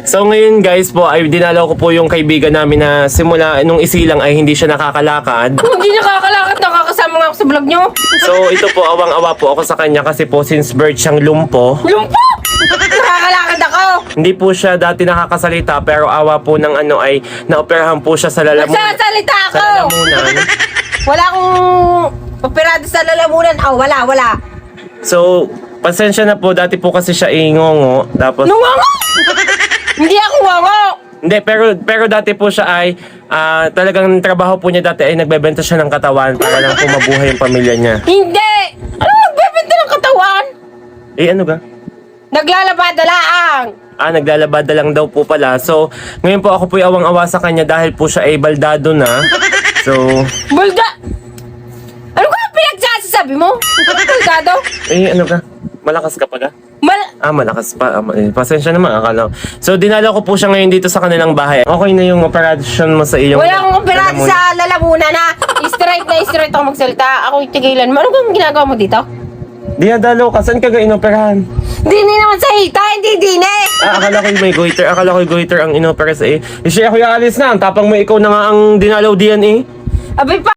So ngayon guys po ay dinalaw ko po yung kaibigan namin na simula nung isilang ay hindi siya nakakalakad. Hindi nakakalakad, nakakasama nga ako sa vlog nyo. So ito po awang-awa po ako sa kanya kasi po since birth siyang lumpo. Lumpo! Nakakalakad ako! Hindi po siya dati nakakasalita pero awa po ng ano ay naoperahan po siya sa lalamunan. Nagsasalita Sa ako! lalamunan. Wala akong operado sa lalamunan. Oh, wala, wala. So pasensya na po dati po kasi siya ingongo tapos Nungongo! Hindi pero pero dati po siya ay ah, talagang trabaho po niya dati ay nagbebenta siya ng katawan para lang po mabuhay yung pamilya niya. Hindi! Ano nagbebenta ng katawan? Eh ano ga? Naglalabada laang! Ah, naglalabada lang daw po pala. So, ngayon po ako po awang-awa sa kanya dahil po siya ay baldado na. So, Bulda! Ano ka pinagsasabi mo? Bulgado? eh ano ka? Malakas ka pa ga? Mal... Ah, malakas pa. Ah, ma- eh, pasensya naman, akala ko. So, dinala ko po siya ngayon dito sa kanilang bahay. Okay na yung operation mo sa iyong... Wala akong lalamunan. sa lalamunan na straight na straight ako magsalita. Ako tigilan mo. Ano bang ginagawa mo dito? Di dalo ka. Saan ka ga inoperahan? Dini naman sa hita, hindi dini! Ah, akala ko may goiter. Akala ko goiter ang inopera sa eh. Eh, siya, kuya, alis na. Ang tapang mo ikaw na nga ang dinalaw eh. Abay pa!